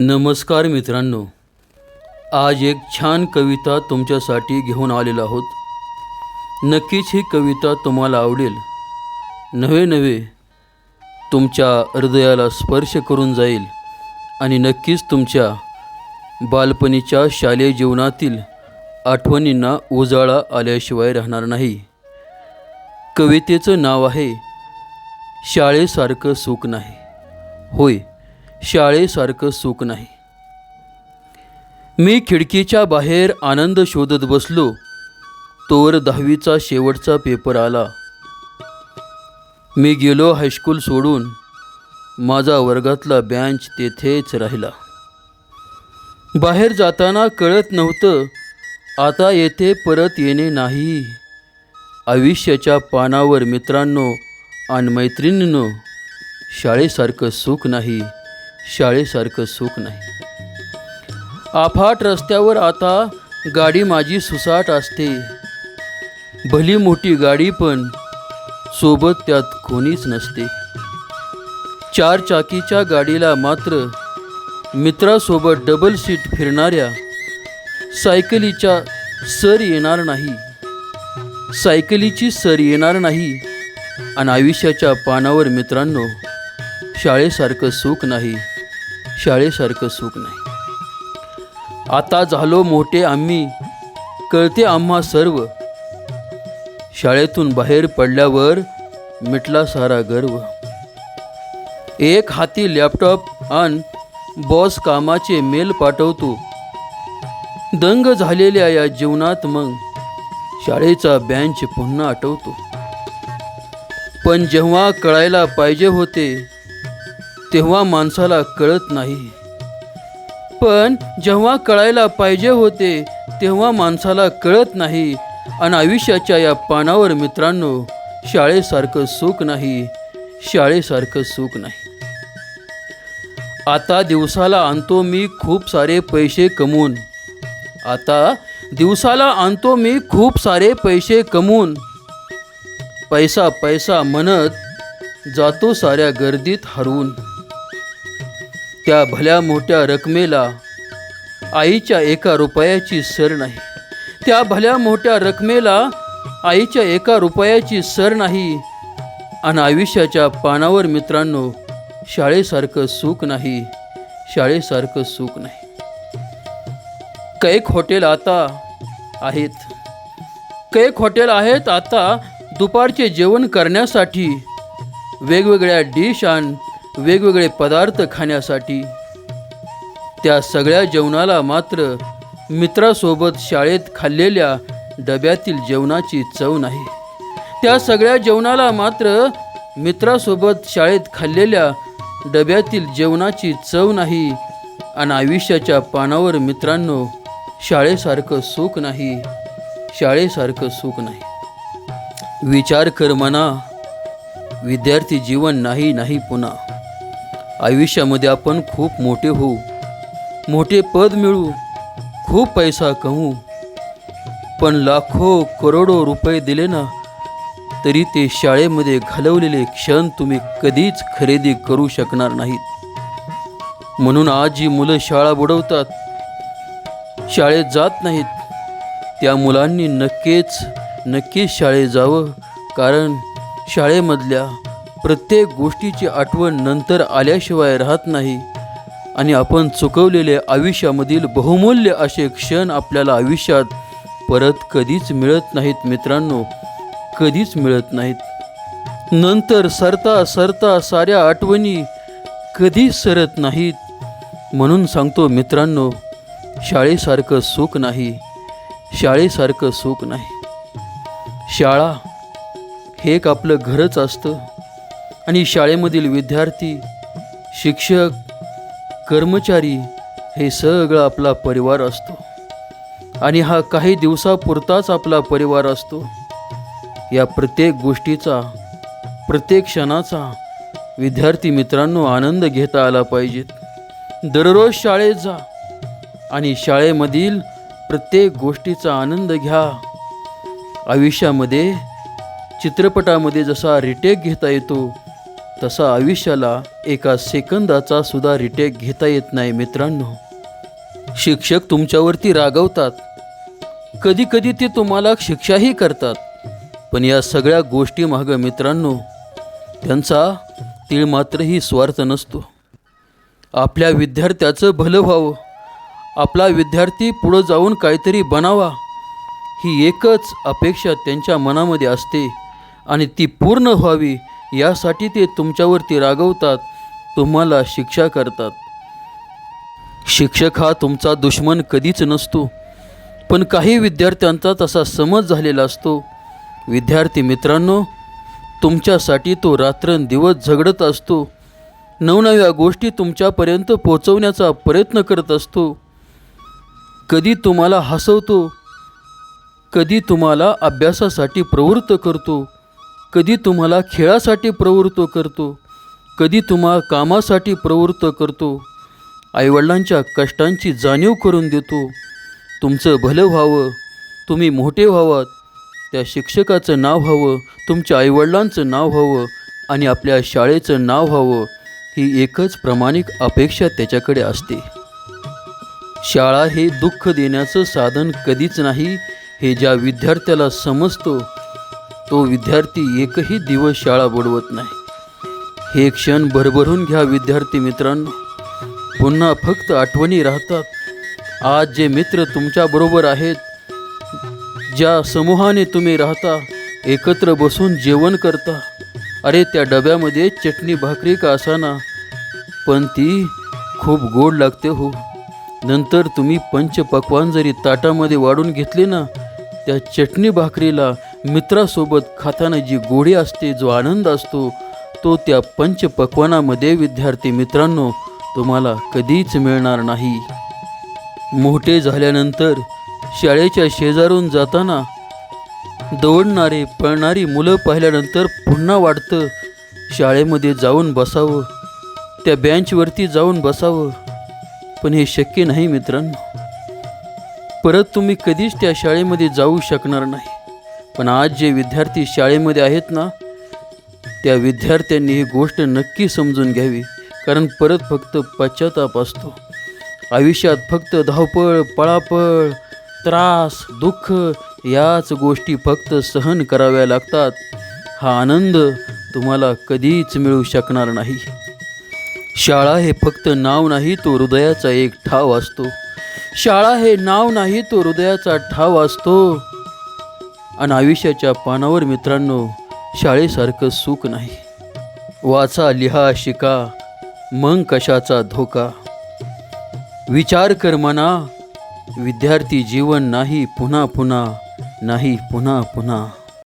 नमस्कार मित्रांनो आज एक छान कविता तुमच्यासाठी घेऊन आलेलो आहोत. नक्कीच ही कविता तुम्हाला आवडेल. नवे नवे तुमच्या हृदयाला स्पर्श करून जाईल आणि नक्कीच तुमच्या बालपणीच्या शालेय जीवनातील आठवणींना उजाळा आल्याशिवाय राहणार नाही. कवितेचं नाव आहे शाळेसारखं सुख नाही. होय शाळेसारखं सुख नाही. मी खिडकीच्या बाहेर आनंद शोधत बसलो. तोवर दहावीचा शेवटचा पेपर आला. मी गेलो हायस्कूल सोडून. माझा वर्गातला बँच तेथेच राहिला. बाहेर जाताना कळत नव्हतं आता येथे परत येणे नाही. आयुष्याच्या पानावर मित्रांनो आणि मैत्रिणींनो शाळेसारखं सुख नाही. शाळेसारखं सुख नाही. आफाट रस्त्यावर आता गाडी माझी सुसाट असते. भली मोठी गाडी पण सोबत त्यात कोणीच नसते. चार चाकीच्या गाडीला मात्र मित्रासोबत डबल सीट फिरणाऱ्या सायकलीच्या सर येणार नाही. सायकलीची सर येणार नाही आणि आयुष्याच्या पानावर मित्रांनो शाळेसारखं सुख नाही. शाळेसारखं सुख नाही. आता झालो मोठे आम्ही कळते आम्हा सर्व. शाळेतून बाहेर पडल्यावर मिटला सारा गर्व. एक हाती लॅपटॉप आणि बॉस कामाचे मेल पाठवतो. दंग झालेल्या या जीवनात मग शाळेचा बँच पुन्हा आठवतो. पण जेव्हा कळायला पाहिजे होते तेव्हा माणसाला कळत नाही. पण जेव्हा कळायला पाहिजे होते तेव्हा माणसाला कळत नाही. आणि आयुष्याच्या या पानावर मित्रांनो शाळेसारखं सुख नाही शाळेसारखं सुख नाही. आता दिवसाला आणतो मी खूप सारे पैसे कमवून. आता दिवसाला आणतो मी खूप सारे पैसे कमवून. पैसा पैसा म्हणत जातो साऱ्या गर्दीत हरवून. त्या भल्या मोठ्या रकमेला आईच्या एका रुपयाची सर नाही. त्या भल्या मोठ्या रकमेला आईच्या एका रुपयाची सर नाही आणि आयुष्याच्या पानावर मित्रांनो शाळेसारखं सुख नाही शाळेसारखं सुख नाही. कैक हॉटेल आता आहेत. कैक हॉटेल आहेत आता दुपारचे जेवण करण्यासाठी वेगवेगळ्या डिश आणि वेगवेगळे पदार्थ खाण्यासाठी. त्या सगळ्या जेवणाला मात्र मित्रासोबत शाळेत खाल्लेल्या डब्यातील जेवणाची चव नाही. त्या सगळ्या जेवणाला मात्र मित्रासोबत शाळेत खाल्लेल्या डब्यातील जेवणाची चव नाही आणि आयुष्याच्या पानावर मित्रांनो शाळेसारखं सुख नाही शाळेसारखं सुख नाही. विचार कर मना विद्यार्थी जीवन नाही नाही पुन्हा. आयुष्यामध्ये आपण खूप मोठे होऊ मोठे पद मिळू खूप पैसा कमवू. पण लाखो करोडो रुपये दिले ना तरी ते शाळेमध्ये घालवलेले क्षण तुम्ही कधीच खरेदी करू शकणार नाहीत. म्हणून आज जी मुलं शाळा बुडवतात शाळेत जात नाहीत त्या मुलांनी नक्कीच नक्कीच शाळेत जावं कारण शाळेमधल्या प्रत्येक गोष्टीची आठवण नंतर आल्याशिवाय राहत नाही. आणि आपण चुकवलेले आयुष्यामधील बहुमूल्य असे क्षण आपल्याला आयुष्यात परत कधीच मिळत नाहीत मित्रांनो. कधीच मिळत नाहीत. नंतर सरता सरता साऱ्या आठवणी कधीच सरत नाहीत. म्हणून सांगतो मित्रांनो शाळेसारखं सुख नाही. शाळेसारखं सुख नाही. शाळा हे एक आपलं घरच असतं. आणि शाळेमधील विद्यार्थी शिक्षक कर्मचारी हे सगळं आपला परिवार असतो. आणि हा काही दिवसापुरताच आपला परिवार असतो. या प्रत्येक गोष्टीचा प्रत्येक क्षणाचा विद्यार्थी मित्रांनो आनंद घेता आला पाहिजेत दररोज शाळेत जा आणि शाळेमधील प्रत्येक गोष्टीचा आनंद घ्या. आयुष्यामध्ये चित्रपटामध्ये जसा रिटेक घेता येतो तसा आयुष्याला एका सेकंदाचा सुद्धा रिटेक घेता येत नाही मित्रांनो. शिक्षक तुमच्यावरती रागवतात. कधी कधी ते तुम्हाला शिक्षाही करतात. पण या सगळ्या गोष्टी मागं मित्रांनो त्यांचा तीळ मात्रही स्वार्थ नसतो. आपल्या विद्यार्थ्याचं भलं व्हावं. आपला विद्यार्थी पुढं जाऊन काहीतरी बनावा. ही एकच अपेक्षा त्यांच्या मनामध्ये असते आणि ती पूर्ण व्हावी यासाठी ते तुमच्यावरती रागवतात तुम्हाला शिक्षा करतात. शिक्षक हा तुमचा दुश्मन कधीच नसतो पण काही विद्यार्थ्यांचा तसा समज झालेला असतो. विद्यार्थी मित्रांनो तुमच्यासाठी तो रात्रंदिवस झगडत असतो. नवनव्या गोष्टी तुमच्यापर्यंत पोचवण्याचा प्रयत्न करत असतो. कधी तुम्हाला हसवतो कधी तुम्हाला अभ्यासासाठी प्रवृत्त करतो. कधी तुम्हाला खेळासाठी प्रवृत्त करतो कधी तुम्हा कामासाठी प्रवृत्त करतो आईवडिलांच्या कष्टांची जाणीव करून देतो. तुमचं भलं व्हावं तुम्ही मोठे व्हावात त्या शिक्षकाचं नाव व्हावं तुमच्या आईवडिलांचं नाव व्हावं आणि आपल्या शाळेचं नाव व्हावं ही एकच प्रामाणिक अपेक्षा त्याच्याकडे असते. शाळा हे दुःख देण्याचं साधन कधीच नाही हे ज्या विद्यार्थ्याला समजतो तो विद्यार्थी एकही दिवस शाळा बुडवत नाही. हे क्षण भरभरून घ्या विद्यार्थी मित्रांनो. पुन्हा फक्त आठवणी राहतात. आज जे मित्र तुमच्याबरोबर आहेत ज्या समूहाने तुम्ही राहता एकत्र बसून जेवण करता अरे त्या डब्यामध्ये चटणी भाकरी का असाना? पण ती खूप गोड लागते हो. नंतर तुम्ही पंचपक्वान जरी ताटामध्ये वाढून घेतले ना त्या चटणी भाकरीला मित्रासोबत खाताना जी गोडी असते जो आनंद असतो तो त्या पंचपक्वानामध्ये विद्यार्थी मित्रांनो तुम्हाला कधीच मिळणार नाही. मोठे झाल्यानंतर शाळेच्या शेजारून जाताना दौडणारे पळणारी मुलं पाहिल्यानंतर पुन्हा वाटतं शाळेमध्ये जाऊन बसावं त्या बेंचवरती जाऊन बसावं. पण हे शक्य नाही मित्रांनो. परत तुम्ही कधीच त्या शाळेमध्ये जाऊ शकणार नाही. पण आज जे विद्यार्थी शाळेमध्ये आहेत ना त्या विद्यार्थ्यांनी ही गोष्ट नक्की समजून घ्यावी कारण परत फक्त पश्चाताप असतो. आयुष्यात फक्त धावपळ पळापळ त्रास दुःख याच गोष्टी फक्त सहन कराव्या लागतात. हा आनंद तुम्हाला कधीच मिळू शकणार नाही. शाळा हे फक्त नाव नाही तो हृदयाचा एक ठाव असतो. शाळा हे नाव नाही तो हृदयाचा ठाव असतो. आणि आयुष्याच्या पानावर मित्रांनो शाळेसारखं सुख नाही. वाचा लिहा शिका मग कशाचा धोका? विचार कर मना विद्यार्थी जीवन नाही पुन्हा पुन्हा नाही पुन्हा पुन्हा.